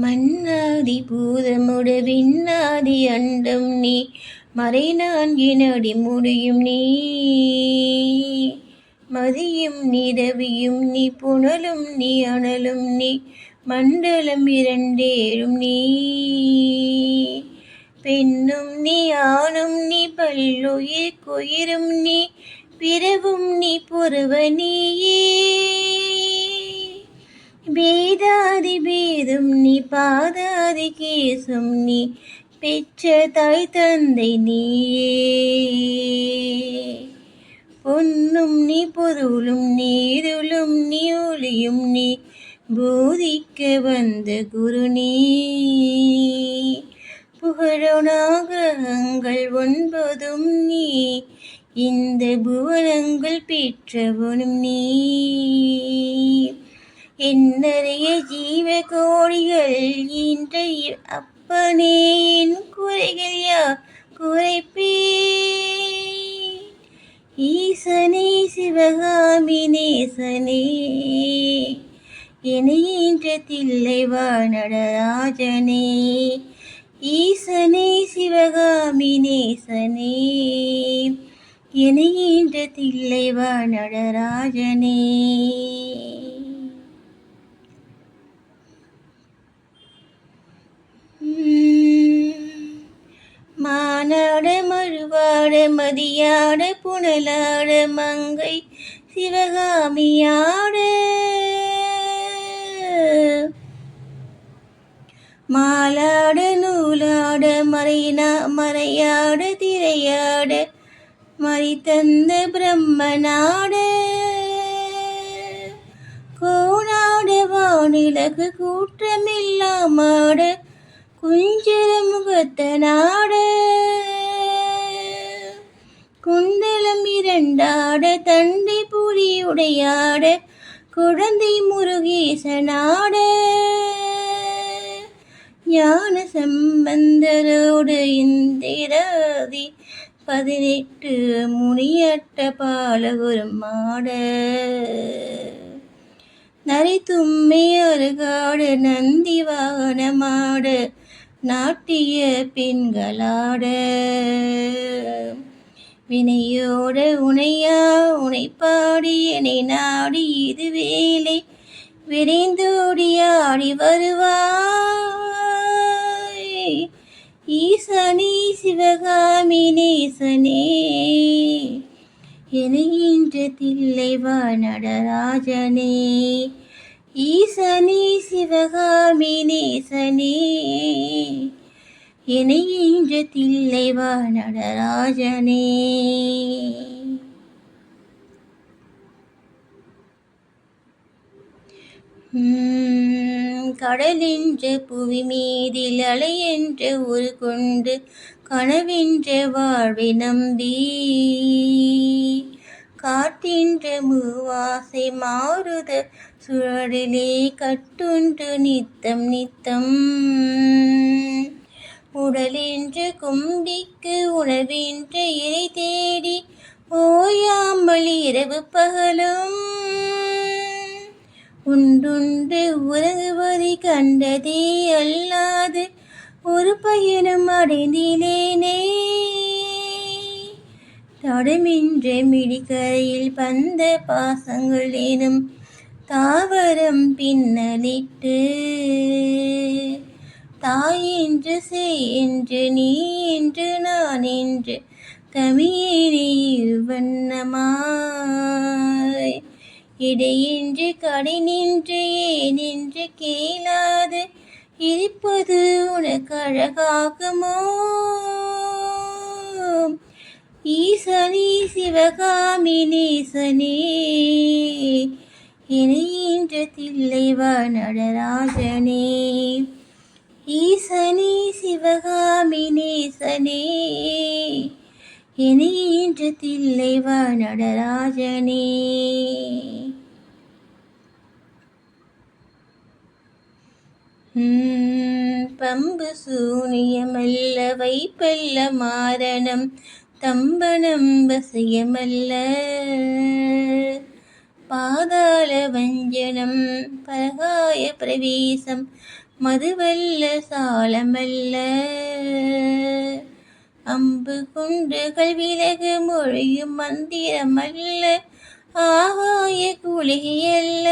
மன்னாதி பூதமுட விண்ணாதி அண்டம் நீ மறை நான்கினடி முடியும் நீ. மதியும் நிரவியும் நீ புனலும் நீ அனலும் நீ மண்டலம் இரண்டேழும் நீ. பெண்ணும் நீ ஆணும் நீ பல்லுயிர் குயிரும் நீ பிறவும் நீ புறவ நீயே. பாதாதிகேசம் நீ பெற்ற தாய் தந்தை நீயே. பொன்னும் நீ பொருளும் நீருளும் நீ ஒளியும் நீ போதிக்க வந்த குரு நீ. புகழனாகிரகங்கள் ஒன்பதும் நீ இந்த புவனங்கள் பெற்றவனும் நீ. என்னறிய ஜீவ கோடிகள் இன்றைய அப்பனே என் குறைகள் யா குறைப்பே ஈசனே சிவகாமி நேசனே இணையின்ற தில்லைவா நடராஜனே ஈசனே சிவகாமி நேசனே இணையின்ற தில்லைவா நடராஜனே மழுவாட மதியாட புனலாட மங்கை சிவகாமியாட. மாலாட நூலாட மறைனா மறையாட திரையாட மறித்தந்த பிரம்மனாட. கோணாட வானிலகு கூற்றமில்லாமாட குஞ்சர முகத்தனாட. குண்டலம் கொண்டாட தந்தை தண்டை புரியுடையாட குழந்தை முருகேசனாட. ஞான சம்பந்தரோடு இந்திராதி பதினெட்டு முனியட்ட பாலகுரும் மாட நரி தும்மை அருகாடு நந்தி வாகனமாட நாட்டிய பெண்களாட. வினையோட உனையா உனை பாடி என்னை நாடி இது வேலை. விரைந்தோடியாடி வருவாய். ஈசனே சிவகாமி நேசனே. எனையின்ற தில்லைவா நடராஜனே ஈசனே சிவகாமி நேசனே. இணையின்ற தில்லைவா நடராஜனே. கடலென்ற புவி மீதில் அலையென்ற ஒரு கொண்டு கனவென்ற வாழ்வை நம்பி. காட்டின்ற மூவாசை மாறுத சுழலிலே கட்டுண்டு நித்தம் நித்தம். உடலென்று கும்பிக்கு உணவென்ற இறை தேடி ஓயாமல் இரவு பகலும். உண்டுண்டு உறங்குவதை கண்டதே அல்லாது ஒரு பயணம் அடைந்திலேனே தடமின்ற மிடிக்கரையில் பந்த பாசங்கள் எனும் தாவரம் பின்னலிட்டு தாய் என்று சே என்று நீ என்று நான் என்று தமிழில் வண்ணமாய் இடையின்றி கடை நின்று ஏனின்று கேளாது இருப்பது உனக்கு அழகாகுமோ? ஈசனி சிவகாமி நேசனே இணையின்ற தில்லைவா நடராஜனே. ஈசனே சிவகாமி நேசனே. இணையின்ற தில்லைவா நடராஜனே. பம்பு சூனியமல்ல வைப்பல்ல மாரணம் தம்பனம் வசியமல்ல. பாதாள வஞ்சனம் பரகாய பிரவேசம் மதுவல்ல சாலமல்ல. அம்பு குண்டுகள் விலகு மொழியும் மந்திரமல்ல. ஆகாய குளிகையல்ல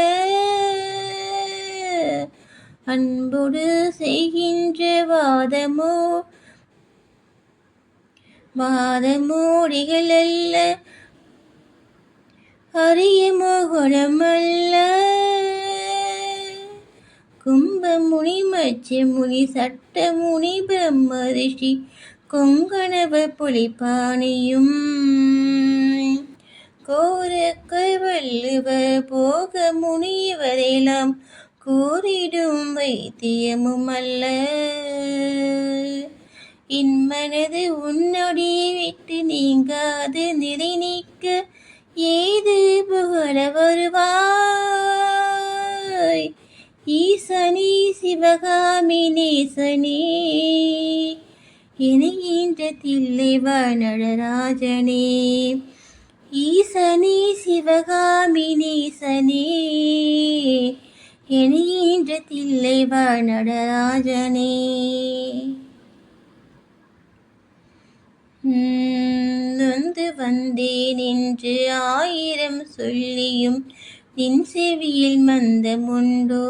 அன்போடு செய்கின்ற வாதமோ வாதமோடிகள் அல்ல அரிய கும்ப முனி மோகனமல்ல முனி சட்ட முனி பிரம்ம ரிஷி கொங்கணவ புலிப்பாணியும் கோரக்கள் வள்ளுவ போக முனிவரெல்லாம் கூறிடும் வைத்தியமும் அல்ல. இன்மனது உன்னொடி விட்டு நீங்காது நிலை நீக்க ஏது புகழ வருவார்? ஈசனே சிவகாமி நேசனே. இணைகின்ற தில்லைவாழ் நடராஜனே. ஈசனி சிவகாமி நேசனே. இணைகின்ற தில்லைவாழ் நடராஜனே. நொந்து வந்தேன் என்று ஆயிரம் சொல்லியும் நின் செவியில் மந்தமுண்டோ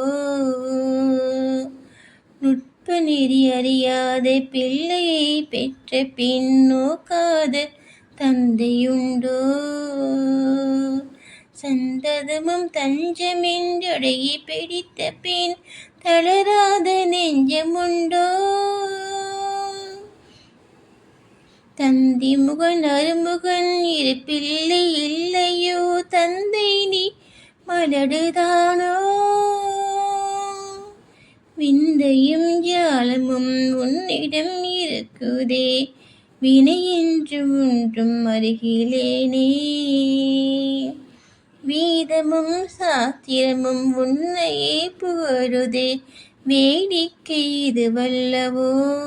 நுட்ப நெறி அறியாத பிள்ளையை பெற்ற பின் நோக்காத தந்தையுண்டோ? சந்ததமும் தஞ்சமென்றடையை பிடித்த பின் தளராத நெஞ்சமுண்டோ? தந்தி முகன் அருமுகன் இரு பிள்ளை இல்லையோ? தந்தை நீ மலடுதானோ? விந்தையும் ஜாலமும் உன்னிடம் இருக்குதே. வினையென்று ஒன்றும் அருகிலேனே. வேதமும் சாத்திரமும் உன்னையே புகழுதே. வேடிக்கை இது வல்லவோ?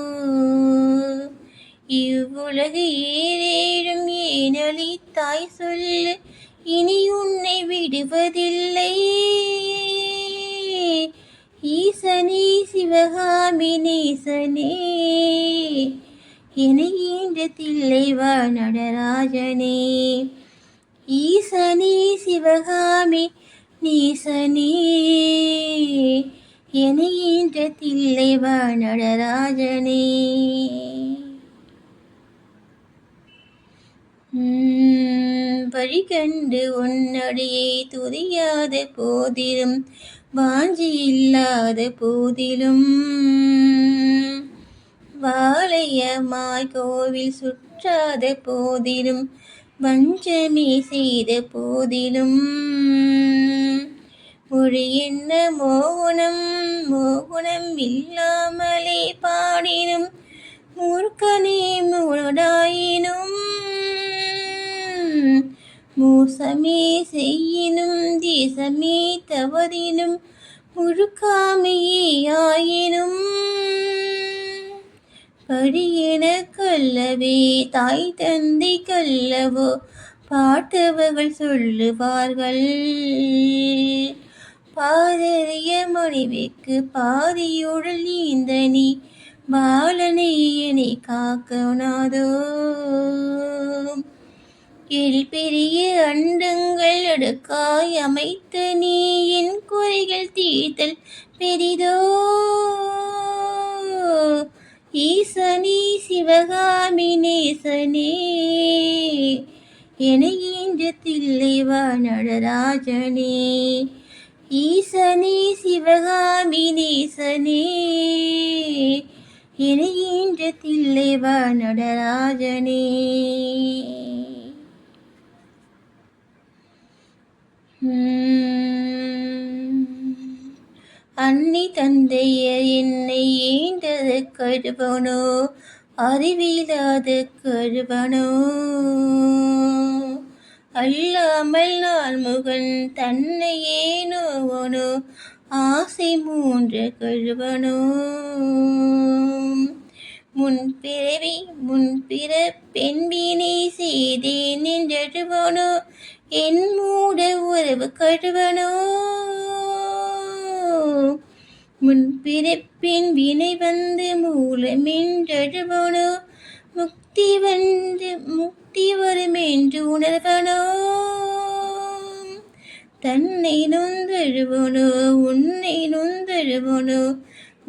இவ்வுலகு ஏறேழும் ஏனளித்தாய் சொல்லு. இனி உன்னை விடுவதில்லை. ஈசனே சிவகாமி நேசனே இணைகின்ற தில்லைவா நடராஜனே. ஈசனே சிவகாமி நீசனே இணைகின்ற தில்லைவா நடராஜனே. வழி கண்டு உன்னடியை துதியாத போதிலும் வாஞ்சி இல்லாத போதிலும். வாழையமாய் கோவில் சுற்றாத போதிலும் வஞ்சமே செய்த போதிலும். மொழி என்ன மோகுணம்? மோகுணம் இல்லாமலே பாடினும் மூர்க்கனே முரடாயினும் மோசமே செய்யினும் தேசமே தவறினும் முழுக்காமையே ஆயினும். படியென கல்லவே தாய் தந்தை கல்லவோ பாட்டவர்கள் சொல்லுவார்கள். பாதறிய மனைவிக்கு பாதியுடல் நீந்த நீ பாலனை என்னை காக்கணாதோ எழில் பெரிய அண்டங்கள் அடுக்காய் அமைத்த நீ என் குறைகள் தீர்த்தல் பெரிதோ. ஈசனே சிவகாமி நேசனே எனையின்ற தில்லைவா நடராஜனே ஈசனி சிவகாமி நேசனே எனையின்ற தில்லைவா நடராஜனே அன்னை தந்தையர் என்னை ஏந்தது கருவனோ? அறிவிலாத கருவனோ? அல்லாமல் நான் முகன் தன்னையே நோவனோ? ஆசை மூன்று கழுவனோ முன்பிறவி முன்பிற பெண்பினை செய்தேன் என்றழுவனோ என் மூட உறவு கழுவனோ? முன் பிறப்பின் வினை வந்து மூலமென்றழுவனோ முக்தி வந்து முக்தி வரும் என்று உணர்வனோ? தன்னை நொந்தழுவனோ? உன்னை நொந்தழுவனோ?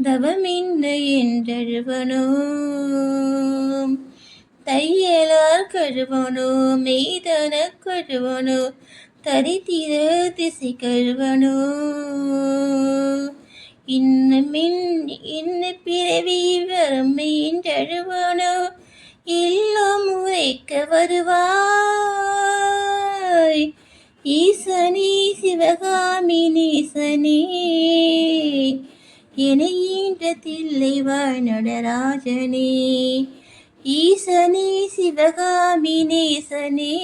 தவமின்ன என்றழுவனோ? தையலார் கழுவனோ மெய்தன கழுவனோ தரித்திர திசை கழுவனோ இன்னமின் இன்ன பிறவி வறுமையின் கழுவனோ எல்லாம் உரைக்க வருவாய். ஈசனே சிவகாமி நேசனே என ஈன்ற தில்லைவாழ் நடராஜனே ஈசனே சிவகாமி நேசனே.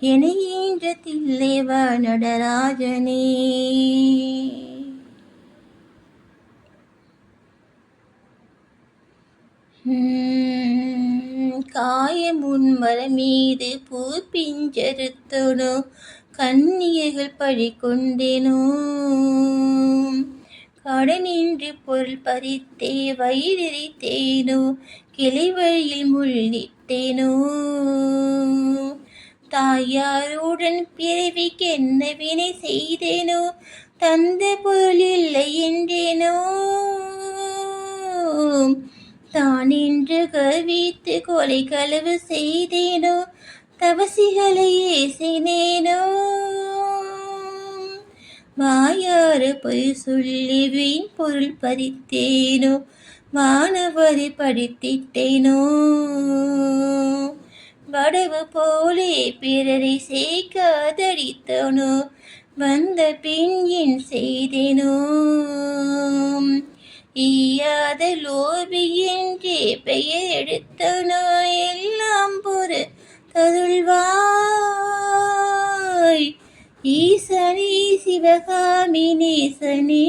என ஈன்ற நடராஜனே. காயமுன் உன்மர மீது பூ பிஞ்சருத்தனோ கண்ணியர்கள் பழி கொண்டேனோ கடனின்றி பொருள் பறித்தே வயிறித்தேனோ கிளை வழியில் முள்ளிட்டேனோ. தாயாருடன் பிறவிக்கென்ன வினை செய்தேனோ தந்த பொருள் இல்லை என்றேனோ. தான் என்று கவித்து கொலை களவு செய்தேனோ தவசிகளை ஏசினேனோ. வாயாறு பொய் சொல்லி வீண் பொருள் பறித்தேனோ? வானவரி படித்திட்டேனோ? வடவு போலே பிறரை சேர்க்காதடித்தனோ வந்த பின் என் செய்தேனோ? ஈயாத லோபி என்றே பெயர் எடுத்தனோ? எல்லாம் பொறு தருள்வா சிவகாமி நேசனே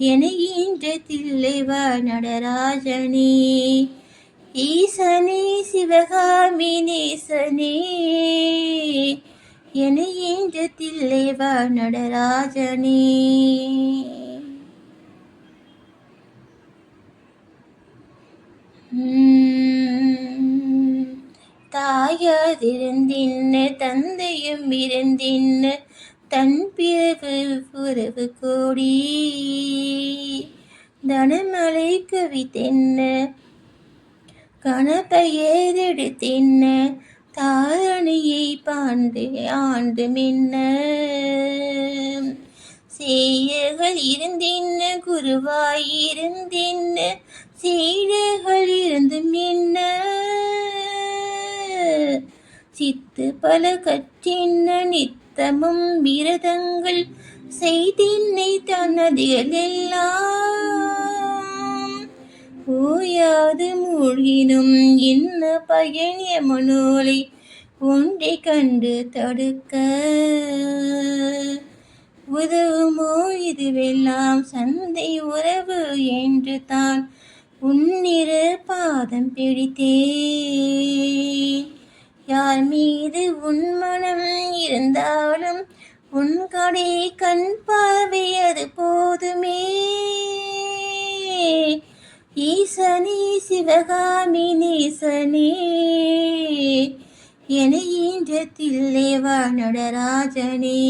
என ஈன்ற தில்லைவா நடராஜனே ஈசனே சிவகாமி நேசனே என ஈன்ற தில்லைவா நடராஜனே தாயாதிருந்தின்ன தந்தையும் இருந்தின்ன தன் பிறகு உறவு கோடி. தனமலை கவித்தென்ன கணப்பெயரெடுத்தென்ன தாரணியை பாண்டு ஆண்டு மின்ன. சேயர்கள் இருந்தின்ன குருவாய் இருந்தின்ன சீடர்கள் இருந்தும் என்ன சித்து பல கற்றின்ன நித்தமும் விரதங்கள் செய்தின்னை தன்னதிகள் எல்லாம் ஓயாது மூழ்கினும் என்ன பயணிய மனோலை ஒன்றை கண்டு தடுக்க. உதவுமோ இதுவெல்லாம் சந்தை உறவு என்று தான் உன்னிரு பாதம் பிடித்தேன் யார் மீது உன் மனம் இருந்தாலும் உன் கடை கண் பார்வை அது போதுமே. ஈசனே சிவகாமி நேசனே என ஈன்றத்தில்லே தில்லைவா நடராஜனே.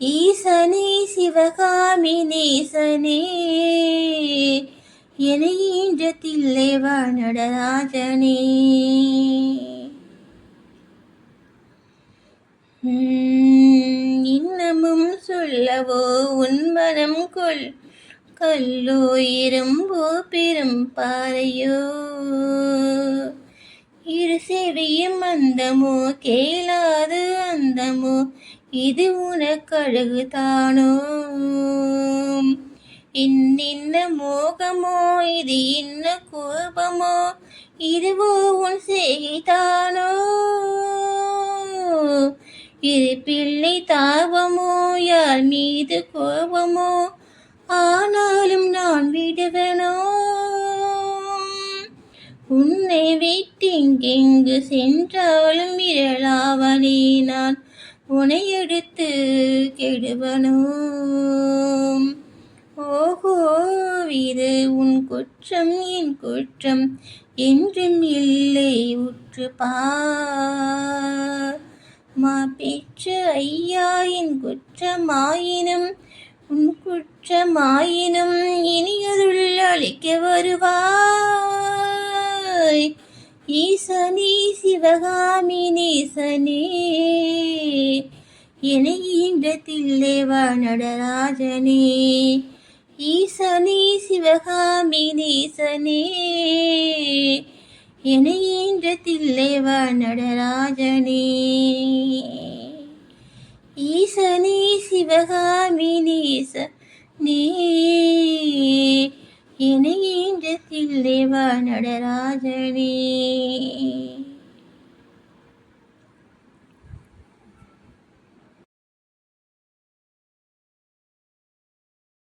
ஈசனே சிவகாமி நேசனே என ஈன்றத்தில்லே தில்லைவா நடராஜனே உம், இன்னமும் சொல்லவோ உன்மனம் கொள். கல்லோ இரும்போ பெரும் பாறையோ. இரு செவியும் அந்தமோ கேளாது அந்தமோ இது உனக்கழகு தானோ. இன்னின்ன மோகமோ இது இன்ன கோபமோ இதுவோ உன் செய்தானோ இரு பிள்ளை தாபமோ யார் மீது கோபமோ? ஆனாலும் நான் விடுவனோ? உன்னை வீட்டிங்கெங்கு சென்றாலும் விரலாவலே நான் உனையெடுத்து கெடுவனோ? ஓஹோ இது உன் குற்றம் என் குற்றம் என்றும் இல்லை உற்று பார். மா பெற்ற ஐயா குற்றமாயினும் உன் குற்றமாயினும் இனியருள் அழைக்க வருவாய். ஈசனே சிவகாமி நேசனே இணைகின்ற தில்லைவா நடராஜனே ஈசனே சிவகாமி நேசனே இணைகின்ற தில்லைவா நடராஜனே. ஈசனே சிவகாமி நேச நீ இணைகின்ற தில்லைவா நடராஜனே.